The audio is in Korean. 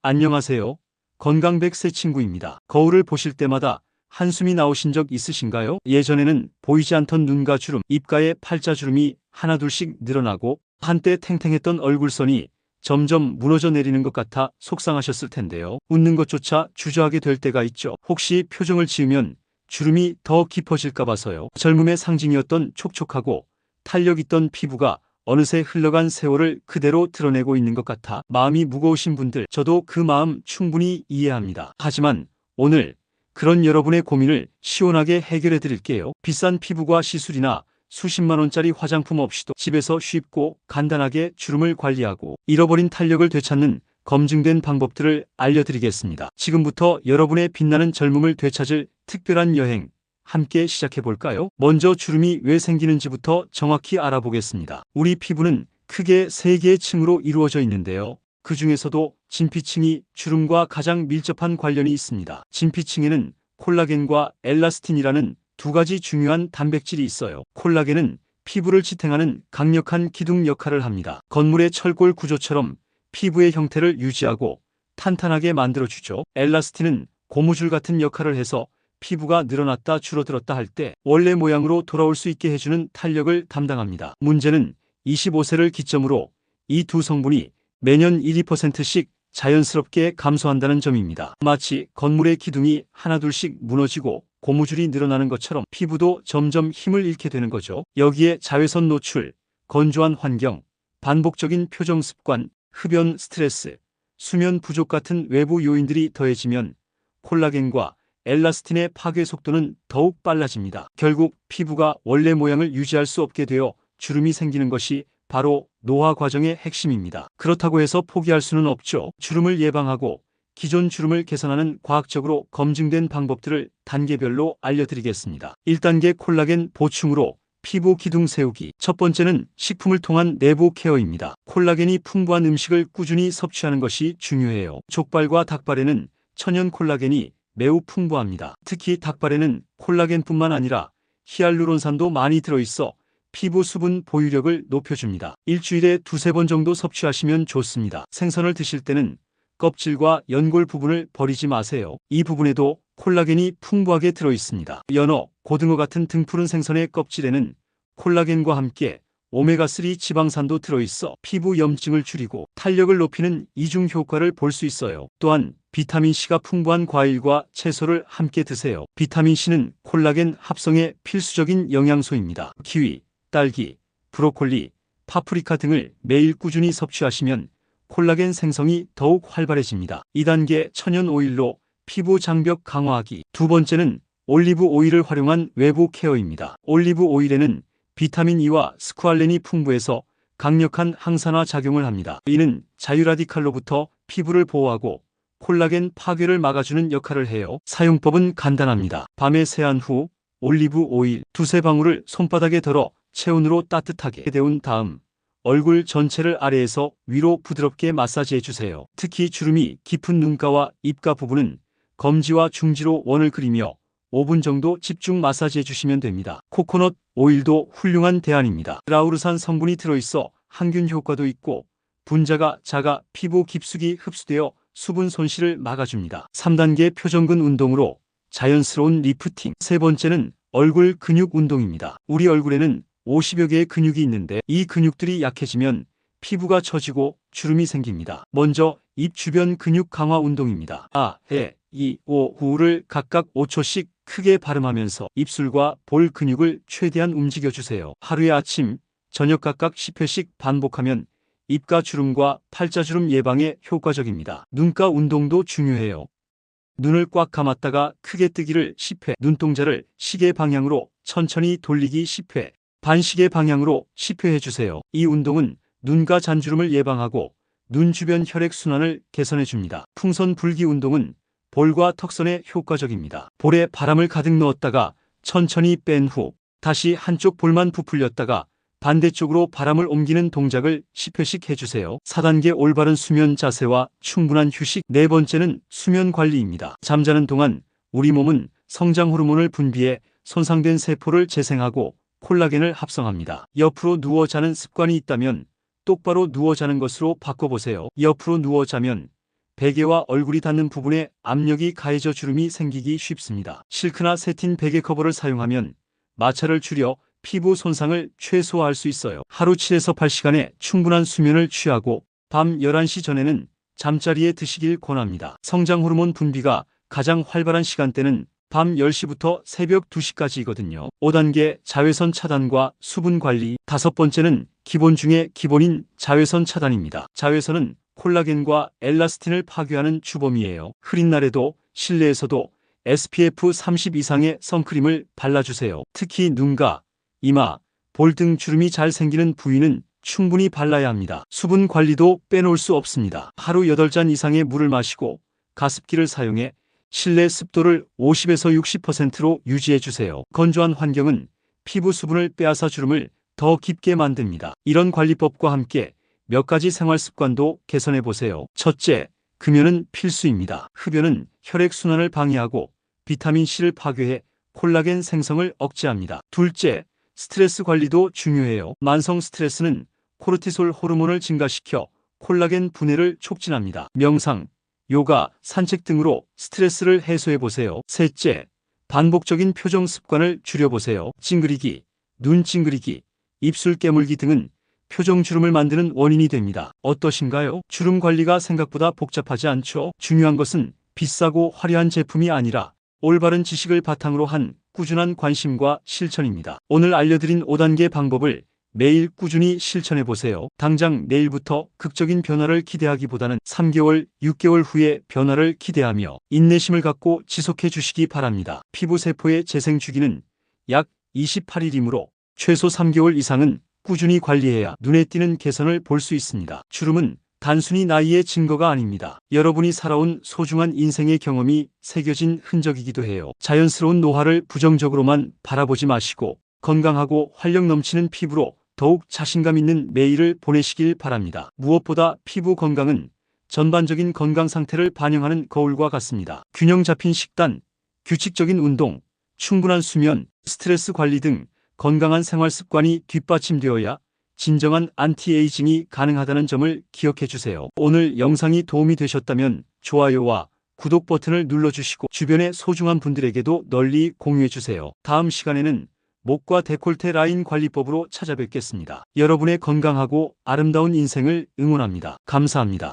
안녕하세요. 건강백 새 친구입니다. 거울을 보실 때마다 한숨이 나오신 적 있으신가요? 예전에는 보이지 않던 눈가 주름, 입가에 팔자주름이 하나둘씩 늘어나고 한때 탱탱했던 얼굴선이 점점 무너져 내리는 것 같아 속상하셨을 텐데요. 웃는 것조차 주저하게 될 때가 있죠. 혹시 표정을 지으면 주름이 더 깊어질까 봐서요. 젊음의 상징이었던 촉촉하고 탄력 있던 피부가 어느새 흘러간 세월을 그대로 드러내고 있는 것 같아 마음이 무거우신 분들 저도 그 마음 충분히 이해합니다. 하지만 오늘 그런 여러분의 고민을 시원하게 해결해 드릴게요. 비싼 피부과 시술이나 수십만 원짜리 화장품 없이도 집에서 쉽고 간단하게 주름을 관리하고 잃어버린 탄력을 되찾는 검증된 방법들을 알려드리겠습니다. 지금부터 여러분의 빛나는 젊음을 되찾을 특별한 여행 함께 시작해 볼까요? 먼저 주름이 왜 생기는지부터 정확히 알아보겠습니다. 우리 피부는 크게 세 개의 층으로 이루어져 있는데요. 그 중에서도 진피층이 주름과 가장 밀접한 관련이 있습니다. 진피층에는 콜라겐과 엘라스틴이라는 두 가지 중요한 단백질이 있어요. 콜라겐은 피부를 지탱하는 강력한 기둥 역할을 합니다. 건물의 철골 구조처럼 피부의 형태를 유지하고 탄탄하게 만들어주죠. 엘라스틴은 고무줄 같은 역할을 해서 피부가 늘어났다 줄어들었다 할 때 원래 모양으로 돌아올 수 있게 해주는 탄력을 담당합니다. 문제는 25세를 기점으로 이 두 성분이 매년 1, 2%씩 자연스럽게 감소한다는 점입니다. 마치 건물의 기둥이 하나둘씩 무너지고 고무줄이 늘어나는 것처럼 피부도 점점 힘을 잃게 되는 거죠. 여기에 자외선 노출, 건조한 환경, 반복적인 표정 습관, 흡연 스트레스, 수면 부족 같은 외부 요인들이 더해지면 콜라겐과 엘라스틴의 파괴 속도는 더욱 빨라집니다. 결국 피부가 원래 모양을 유지할 수 없게 되어 주름이 생기는 것이 바로 노화 과정의 핵심입니다. 그렇다고 해서 포기할 수는 없죠. 주름을 예방하고 기존 주름을 개선하는 과학적으로 검증된 방법들을 단계별로 알려드리겠습니다. 1단계 콜라겐 보충으로 피부 기둥 세우기. 첫 번째는 식품을 통한 내부 케어입니다. 콜라겐이 풍부한 음식을 꾸준히 섭취하는 것이 중요해요. 족발과 닭발에는 천연 콜라겐이 매우 풍부합니다. 특히 닭발에는 콜라겐뿐만 아니라 히알루론산도 많이 들어있어 피부 수분 보유력을 높여줍니다. 일주일에 두세 번 정도 섭취하시면 좋습니다. 생선을 드실 때는 껍질과 연골 부분을 버리지 마세요. 이 부분에도 콜라겐이 풍부하게 들어있습니다. 연어, 고등어 같은 등푸른 생선의 껍질에는 콜라겐과 함께 오메가3 지방산도 들어있어 피부 염증을 줄이고 탄력을 높이는 이중 효과를 볼 수 있어요. 또한 비타민C가 풍부한 과일과 채소를 함께 드세요. 비타민C는 콜라겐 합성의 필수적인 영양소입니다. 키위, 딸기, 브로콜리, 파프리카 등을 매일 꾸준히 섭취하시면 콜라겐 생성이 더욱 활발해집니다. 2단계 천연 오일로 피부 장벽 강화하기. 두 번째는 올리브 오일을 활용한 외부 케어입니다. 올리브 오일에는 비타민 E와 스쿠알렌이 풍부해서 강력한 항산화 작용을 합니다. 이는 자유라디칼로부터 피부를 보호하고 콜라겐 파괴를 막아주는 역할을 해요. 사용법은 간단합니다. 밤에 세안 후 올리브 오일 두세 방울을 손바닥에 덜어 체온으로 따뜻하게 데운 다음 얼굴 전체를 아래에서 위로 부드럽게 마사지해 주세요. 특히 주름이 깊은 눈가와 입가 부분은 검지와 중지로 원을 그리며 5분 정도 집중 마사지 해 주시면 됩니다. 코코넛 오일도 훌륭한 대안입니다. 라우르산 성분이 들어있어 항균 효과도 있고 분자가 작아 피부 깊숙이 흡수되어 수분 손실을 막아줍니다. 3단계 표정근 운동으로 자연스러운 리프팅. 세 번째는 얼굴 근육 운동입니다. 우리 얼굴에는 50여 개의 근육이 있는데 이 근육들이 약해지면 피부가 처지고 주름이 생깁니다. 먼저 입 주변 근육 강화 운동입니다. 아, 해, 이, 오, 후를 각각 5초씩 크게 발음하면서 입술과 볼 근육을 최대한 움직여주세요. 하루에 아침, 저녁 각각 10회씩 반복하면 입가 주름과 팔자 주름 예방에 효과적입니다. 눈가 운동도 중요해요. 눈을 꽉 감았다가 크게 뜨기를 10회, 눈동자를 시계 방향으로 천천히 돌리기 10회, 반시계 방향으로 10회 해주세요. 이 운동은 눈가 잔주름을 예방하고 눈 주변 혈액 순환을 개선해 줍니다. 풍선 불기 운동은 볼과 턱선에 효과적입니다. 볼에 바람을 가득 넣었다가 천천히 뺀 후 다시 한쪽 볼만 부풀렸다가 반대쪽으로 바람을 옮기는 동작을 10회씩 해주세요. 4단계 올바른 수면 자세와 충분한 휴식. 네 번째는 수면 관리입니다. 잠자는 동안 우리 몸은 성장 호르몬을 분비해 손상된 세포를 재생하고 콜라겐을 합성합니다. 옆으로 누워 자는 습관이 있다면 똑바로 누워 자는 것으로 바꿔보세요. 옆으로 누워 자면 베개와 얼굴이 닿는 부분에 압력이 가해져 주름이 생기기 쉽습니다. 실크나 세틴 베개 커버를 사용하면 마찰을 줄여 피부 손상을 최소화할 수 있어요. 하루 7에서 8시간의 충분한 수면을 취하고 밤 11시 전에는 잠자리에 드시길 권합니다. 성장 호르몬 분비가 가장 활발한 시간대는 밤 10시부터 새벽 2시까지이거든요. 5단계 자외선 차단과 수분 관리. 다섯 번째는 기본 중에 기본인 자외선 차단입니다. 자외선은 콜라겐과 엘라스틴을 파괴하는 주범이에요. 흐린 날에도 실내에서도 SPF 30 이상의 선크림을 발라주세요. 특히 눈가, 이마, 볼 등 주름이 잘 생기는 부위는 충분히 발라야 합니다. 수분 관리도 빼놓을 수 없습니다. 하루 8잔 이상의 물을 마시고 가습기를 사용해 실내 습도를 50에서 60%로 유지해 주세요. 건조한 환경은 피부 수분을 빼앗아 주름을 더 깊게 만듭니다. 이런 관리법과 함께 몇 가지 생활 습관도 개선해 보세요. 첫째, 금연은 필수입니다. 흡연은 혈액 순환을 방해하고 비타민 C를 파괴해 콜라겐 생성을 억제합니다. 둘째, 스트레스 관리도 중요해요. 만성 스트레스는 코르티솔 호르몬을 증가시켜 콜라겐 분해를 촉진합니다. 명상, 요가, 산책 등으로 스트레스를 해소해 보세요. 셋째, 반복적인 표정 습관을 줄여보세요. 찡그리기, 눈 찡그리기, 입술 깨물기 등은 표정 주름을 만드는 원인이 됩니다. 어떠신가요? 주름 관리가 생각보다 복잡하지 않죠? 중요한 것은 비싸고 화려한 제품이 아니라 올바른 지식을 바탕으로 한 꾸준한 관심과 실천입니다. 오늘 알려드린 5단계 방법을 매일 꾸준히 실천해 보세요. 당장 내일부터 극적인 변화를 기대하기보다는 3개월, 6개월 후에 변화를 기대하며 인내심을 갖고 지속해 주시기 바랍니다. 피부 세포의 재생 주기는 약 28일이므로 최소 3개월 이상은 꾸준히 관리해야 눈에 띄는 개선을 볼 수 있습니다. 주름은 단순히 나이의 증거가 아닙니다. 여러분이 살아온 소중한 인생의 경험이 새겨진 흔적이기도 해요. 자연스러운 노화를 부정적으로만 바라보지 마시고 건강하고 활력 넘치는 피부로 더욱 자신감 있는 매일을 보내시길 바랍니다. 무엇보다 피부 건강은 전반적인 건강 상태를 반영하는 거울과 같습니다. 균형 잡힌 식단, 규칙적인 운동, 충분한 수면, 스트레스 관리 등 건강한 생활 습관이 뒷받침되어야 진정한 안티에이징이 가능하다는 점을 기억해 주세요. 오늘 영상이 도움이 되셨다면 좋아요와 구독 버튼을 눌러주시고 주변의 소중한 분들에게도 널리 공유해 주세요. 다음 시간에는 목과 데콜테 라인 관리법으로 찾아뵙겠습니다. 여러분의 건강하고 아름다운 인생을 응원합니다. 감사합니다.